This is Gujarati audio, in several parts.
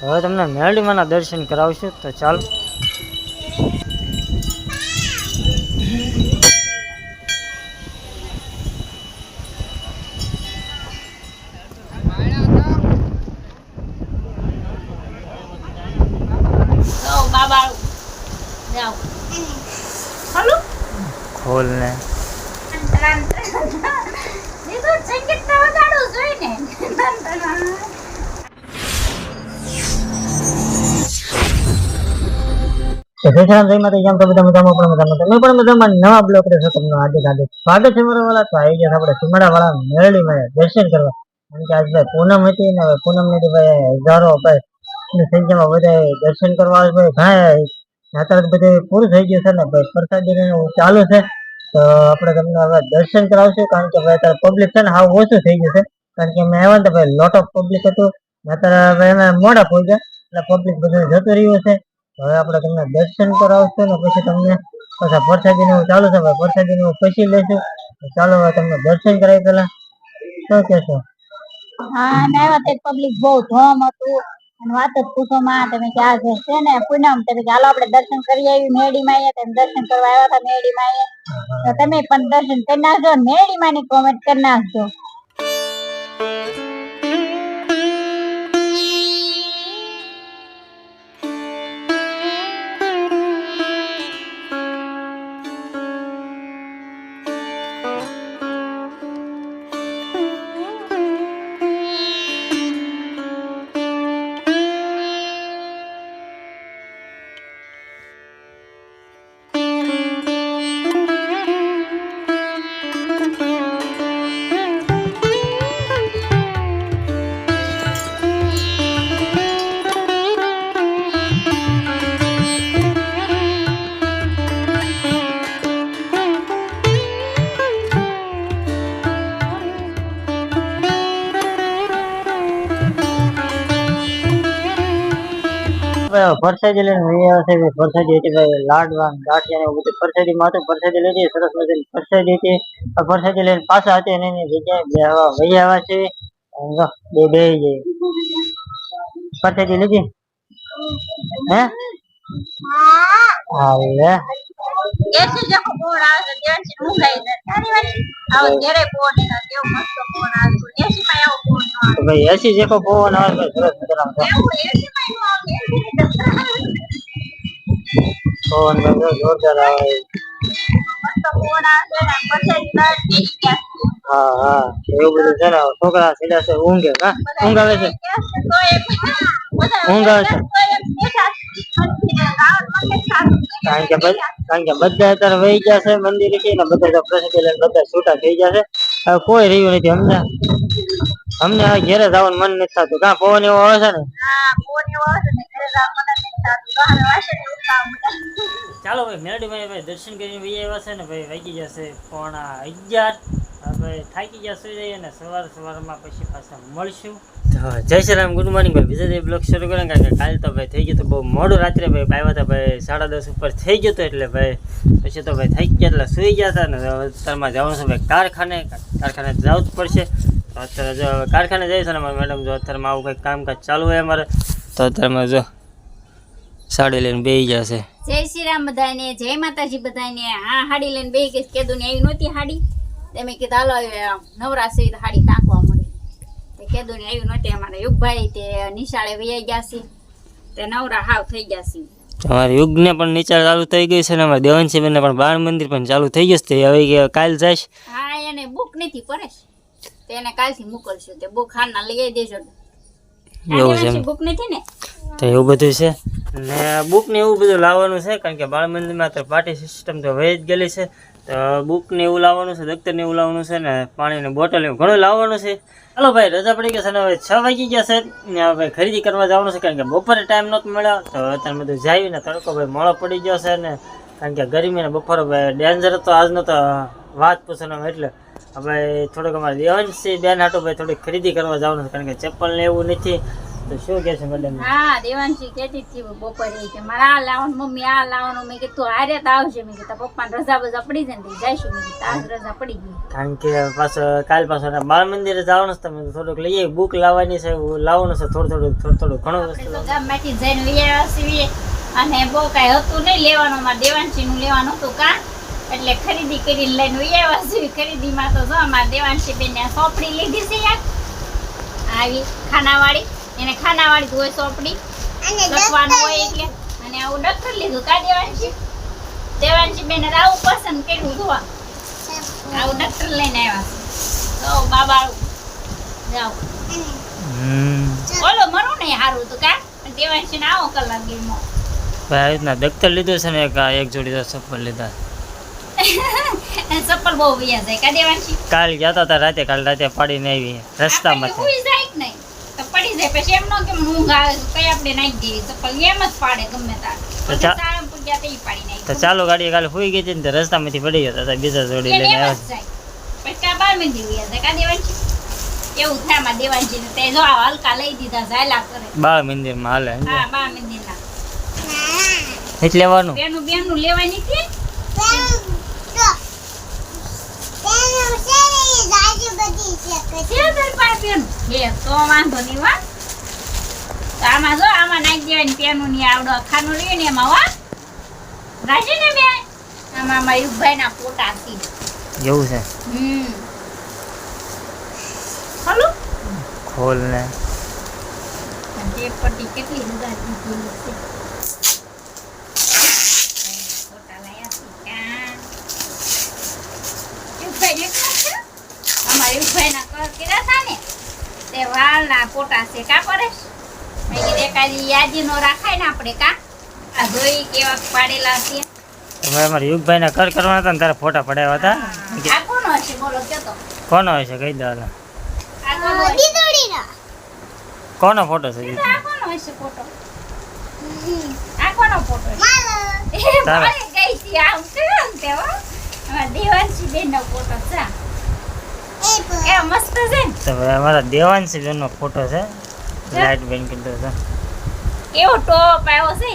તો હવે તમને મેરડીમાંના દર્શન કરાવશું તો ચાલો. ખોલ ને સંગીત તો વગાડવું જોઈએ ને તો જય શ્રી જય માતા જેમ તો બધા પણ મજામાં તમે પણ મજામાં નવા બ્લોક રહેશો તમને આવી ગયા આપણે સુમડા વાળા મેરડી માં દર્શન કરવા. કારણ આજ પૂનમ હતી હવે પૂનમની ભાઈ હજારો ભાઈ સંખ્યામાં બધા દર્શન કરવા આવે ભાઈ બધે પૂરું થઈ ગયું છે ને, ભાઈ પ્રસાદી ચાલુ છે. તો આપણે તમને હવે દર્શન કરાવશું, કારણ કે ભાઈ અત્યારે પબ્લિક છે ને, હાવ ઓછું થઈ ગયું છે. કારણ કે અમે આવ્યા ને ભાઈ લોટ ઓફ પબ્લિક હતું. અત્યારે હવે અમે મોડા પહોંચ્યા. એટલે પબ્લિક બધું જતું રહ્યું છે. હવે આપણે તમને દર્શન કરાવશું ને પછી તમને પાછા પ્રસાદી નું ચાલુ છે ભાઈ પ્રસાદી નું પછી લેશું ચાલો હવે તમને દર્શન કરાવી પેલા શું કહેશો? હા ને તે પબ્લિક બહુ ધોમ હતું. વાત જ પૂછો માં તમે કે આ છે ને, પૂનમ, તમે હાલો, આપણે દર્શન કરી આવી મેડી માં તમે દર્શન કરવા આવ્યા હતા મેડી માં તો તમે પણ દર્શન કરી નાખજો મેડી માં ની કોમેન્ટ કરી નાખજો. પરસાદી લઈને વહી આવ્યા છે હતી ભાઈ લાડવા ગાંઠિયા એવું બધું. પરસાદી માથું હતું પરસાદી લીધી સરસ મજાની પરસાદી હતી. પરસાદી લઈને પાછા હતી અને એની જગ્યાએ વહી આવ્યા છે. બે બે જઈ પરસાદી લીધી? હે? હાલે એસી જેવો ફોન આવે છે હું લઈ જાય તારી વાત. આવો ઘેરે ફોન કેવો મસ્ત ફોન આવે છે. એસી માં એવો ફોન નો આવે. ભાઈ એસી જેખો પવન આવે છે સરસ મજાનો. એવું એસી માં નો આવે એસી રીતે પવન તો જો જોરદાર આવે. મસ્ત ફોન આવે ને પછી તરત બેસી ગયા હા હા એવું બધું છે ને છોકરા સીધા છે ઊંઘે હા ઊંઘ આવે છે. તો બધા ઊંઘ આવે છે કારણ કે બધ- કારણ કે બધા અત્યારે વહી ગયા છે મંદિર છે ને બધા બધા છૂટા થઈ ગયા છે. હવે કોઈ રહ્યું નથી અમને. અમને હવે ઘેરે જવાનું મન નથી થતું. કાં પવન એવો આવે છે ને? હા ફોન એવો આવે છે ને ઘરે જવાનું મને નથી થતું. બહાર વાસે ને એવું કામ ચાલો ભાઈ મેળવી ભાઈ દર્શન કરીને વહી આવ્યા છે ને ભાઈ વાગી જશે પોણા અગિયાર. હવે થાકી ગયા સુઈ જઈએ ને સવાર સવારમાં પછી પાછા મળશું. જય શ્રી રામ ગુડ મોર્નિંગ ભાઈ. બીજા દિવસ બ્લોગ શરૂ કરે કારણ કે કાલે તો ભાઈ થઈ ગયું તો બહુ મોડું રાત્રે ભાઈ આવ્યા હતા ભાઈ સાડા દસ ઉપર થઈ ગયું તો એટલે ભાઈ પછી તો ભાઈ થઈ ગયા એટલે સુઈ ગયા હતા ને અત્યારમાં જવાનું છે ભાઈ કારખાને. કારખાને જવું જ પડશે. તો અત્યારે જો હવે કારખાને જઈશ ને અમારે મેડમ જો અત્યારમાં આવું કંઈક કામકાજ ચાલુ હોય અમારે તો અત્યારમાં જો સાડી લઈને બેસી જશે જય શ્રી રામ બધાને જય માતાજી બધાને હા હાડી લઈને બેસી ગઈ કેદું ને આવી નહોતી હાડી કીધા કીધું હાલો નવરા છે તો હાડી ટાંકવા મળી. તે કીધું ને આવી નહોતી અમારે યુગભાઈ તે નિશાળે વૈયા ગયા છે. તે નવરા હાવ થઈ ગયા છે. અમારે યુગને પણ નીચાણ ચાલુ થઈ ગઈ છે ને અમારે ને પણ બાળ મંદિર પણ ચાલુ થઈ ગયું છે. હવે કે કાલ જઈશ હા એને બુક નથી પરેશ તે એને કાલથી મોકલશું. તે બુક હાલના લઈ આવી દેજો. એવું છે બુક નથી ને? તો એવું બધું છે. ને બુક ને એવું બધું લાવવાનું છે કારણ કે બાળ મંદિરમાં તો પાર્ટી સિસ્ટમ તો વહી જ ગયેલી છે. તો બુક ને એવું લાવવાનું છે દફતર ને એવું લાવવાનું છે ને પાણીની બોટલ એવું ઘણું લાવવાનું છે. ચાલો ભાઈ, રજા પડી ગયા છે ને હવે છ વાગી ગયા છે. ને હવે ભાઈ ખરીદી કરવા જવાનું છે, કારણ કે બપોરે ટાઈમ નહોતો મળ્યો. તો અત્યારે બધું જાય ને તડકો ભાઈ મોડો પડી ગયો છે ને, કારણ કે ગરમી ને બપોરે ભાઈ ડેન્જર હતો, આજનો તો વાત પૂછવાનો એટલે. હવે થોડુંક અમારે દેવાંશ બેન હાટો ભાઈ થોડીક ખરીદી કરવા જવાનું છે, કારણ કે ચપ્પલ ને એવું નથી. તો શું કે છે મેડમ હા દેવાંશી કહેતી હતી બપોરે કે મારે આ લાવવાનું મમ્મી આ લાવવાનું. મેં કીધું હારે તો આવશે મેં કીધું પપ્પાને રજા બજા પડી જાય ને જઈશું. મેં કીધું આજ રજા પડી ગઈ. કારણ કે પાછો કાલ પાછો બાળ મંદિરે જવાનું છે તમે થોડુંક લઈએ બુક લાવવાની છે લાવવાનું છે થોડું થોડું થોડું થોડું ઘણું વસ્તુ. તો ગામમાંથી જઈને લઈ અને બહુ કાંઈ હતું નહીં લેવાનું મારે દેવાંશીનું લેવાનું હતું કાં એટલે ખરીદી કરીને લઈને વ્યાયા ખરીદી ખરીદીમાં તો જો દેવાનશી દેવાંશી બેને સોપડી લીધી છે યાર. આવી ખાનાવાળી. એને ખાનાવાળી હોય સોપડી. લખવાનું હોય એટલે. અને આવું ડક્ટર લીધું. કા દેવાંશી દેવાંશી બેન આવું પસંદ કર્યું જોવા. આવું ડક્ટર લઈને આવ્યા તો બાબા જાઓ. હમ. ઓલો મરું નહીં સારું તું કા? દેવાંશી આવો કલાક ગેમો. ભાઈ આવી રીતના દફતર લીધું છે ને એક જોડી તો ચપ્પલ લીધા. ચપ્પલ બહુ વિયા જાય કા દેવાંશી? કાલ ગયા હતા રાતે કાલ રાતે પાડીને આવી. રસ્તામાં જાય નહીં? તો પછી એમ ન કે ઊંઘ આવે તો કઈ આપણે નાખી દેવી ચપ્પલ એમ જ પાડે ગમે તાર. તો ચા- સાળમ તે પાડી નાખી તો ચાલુ ગાડી કાલે હોઈ ગઈ હતી ને રસ્તામાંથી પડી ગયા હતા બીજા જોડી લઈને આવ્યા. પછી કા બાર મંદિર દેવી જાય કા દેવાંશી? એવું થાયમાં દેવાંશી ને તે જો આ હલકા લઈ દીધા ઝાયલા કરે. બા મંદિરમાં હાલે હા બા મંદિર ના એટલે લેવાનું. બેનું બેનું લેવાની હતી છે તારી પાસે પેન હે તો વાંધો નહીં વા આમાં જો આમાં નાખી દેવાની પેનું ની આવડો ખાનું લઈએ ને એમાં વા રાજી ને બે આમાં મારા યુગભાઈ ના પોટા છે. એવું છે? હમ. ખોલ. ને. તે પટ્ટી કેટલી હજાર દીધી છે. છે? કર કર્યા હતા ને. તે ફોટા છે. કા પરેશ એકાદી યાદી નો રાખાય ને આપણે કા? આ જોઈ કેવા પાડેલા છે. તમે અમારા યુગભાઈના કર કરવાના હતા ને તારા ફોટા પડાવ્યા હતા. આ કોનો હશે? બોલો કયો તો કોનો હશે? કહી દો. આ કોનો કોનો ફોટો છે? આ કોનો હશે ફોટો? આ કોનો ફોટો છે? તારા. ગઈ હતી આમ કર્યો ને અમારા દેવાંશી બેનનો ફોટો છે એ મસ્ત છે ને? ફોટો છે. બેન કીધું છે. કેવો ટોપ આવ્યો છે.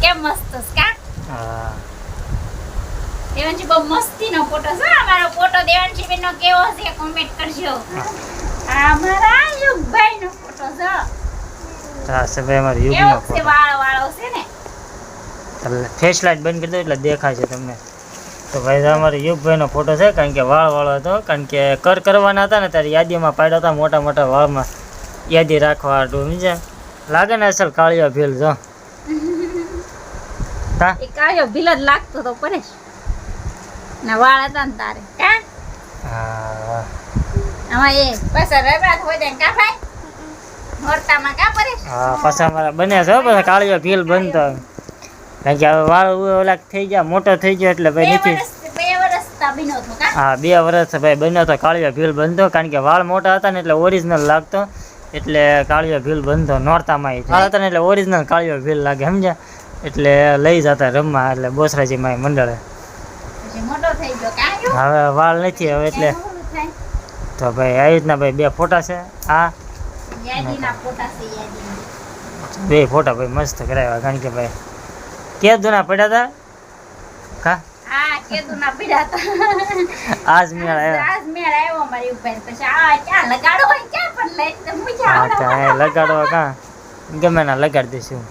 કેમ મસ્ત કા? હા. દેવાંશી બહુ મસ્તીનો ફોટો છે અમારો ફોટો દેવાનજી બેનનો કેવો છે કોમેન્ટ કરજો. આ અમારા યુગભાઈનો ફોટો છે. હા છે ભાઈ યુગનો ફોટો વાળો વાળો છે ને? ફેસ લાઈટ બંધ કરી દો એટલે દેખાય છે તમને. તો ભાઈ અમારો યુગભાઈનો ફોટો છે કારણ કે વાળ વાળો હતો કારણ કે કર કરવાના હતા ને ત્યારે યાદીમાં પાડ્યા હતા મોટા મોટા વાળમાં. યાદી રાખવા હાટું સમજ્યા? લાગે ને અસલ કાળિયો ભીલ જો. તા? એ કાયો ભીલ જ લાગતો તો પરેશ. ના વાળ હતા ને તારે. કા? હા. આમાં એ પાછા રબાત હોય ને કા ભાઈ? નોરતામાં કા પરેશ? હા પાછા અમારા બન્યા છે હો પાછા કાળિયો ભીલ બનતો. કારણ કે હવે વાળ ઓલા થઈ ગયા મોટો થઈ ગયો એટલે બે ભાઈ નથી હા બે વર્ષ ભાઈ બન્યો તો કાળિયો ભીલ બનતો કારણ કે વાળ મોટા હતા ને એટલે ઓરિજિનલ લાગતો. એટલે કાળિયો ભીલ બંધો નોરતામાં. વાળ હતા એટલે ઓરિજિનલ કાળિયો ભીલ લાગે સમજ્યા? એટલે લઈ જતા રમવા એટલે બોસરાજી માં મંડળે? હવે વાળ નથી હવે એટલે. તો ભાઈ આવી રીતના ભાઈ બે ફોટા છે આ યાદીના ફોટા છે યાદીના. બે ફોટા ભાઈ મસ્ત કરાવ્યા કારણ કે ભાઈ કે જૂના પડ્યા હતા કા? આ કેદુના પીડા હતા આજ મેળ આવ્યા. આજ મેળ આવ્યો મારી ઉપર. પછી આ ક્યાં લગાડો હોય ક્યાં પણ લઈ તો આવડો. લગાડવા કા. ગમે ના લગાડી દઈશું.